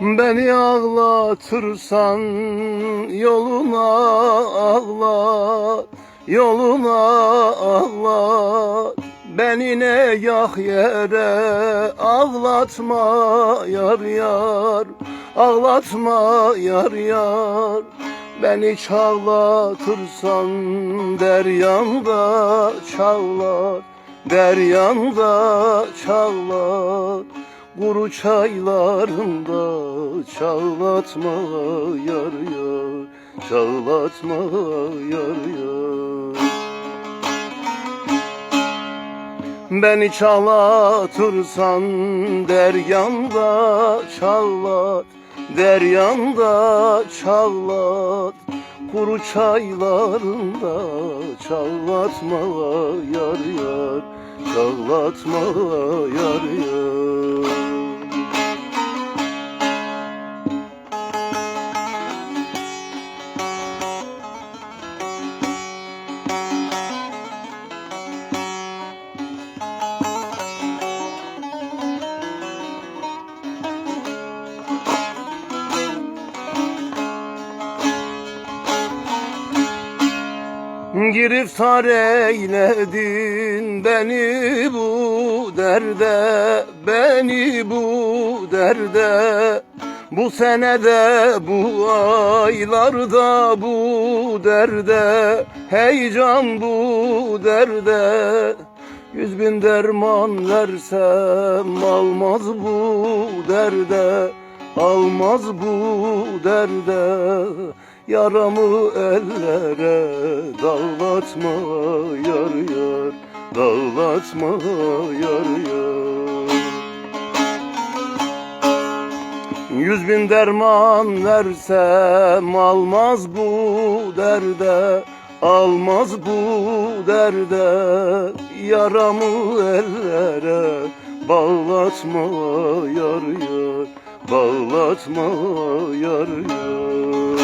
Beni ağlatırsan yoluna ağlat Yoluna ağlat Beni ne yak yere ağlatma yar yar Ağlatma yar yar. Beni çağlatırsan deryanda çağlar Deryanda çağlar Kuru çaylarında çağlatma yar yar Çağlatma yar yar. Beni çağlatırsan deryanda çağlat Deryanda çağlat Kuru çaylarında çağlatma yar yar Çağlatma yar yar Giriftar eyledin beni bu derde Beni bu derde. Bu senede bu aylarda bu derde Heyecan bu derde. Yüz bin derman versem almaz bu derde Almaz bu derde Yaramı ellere dağlatma yar yar. Dağlatma yar yar. Yüz bin derman versem almaz bu derde. Almaz bu derde. Yaramı ellere bağlatma yar yar. Bağlatma yar yar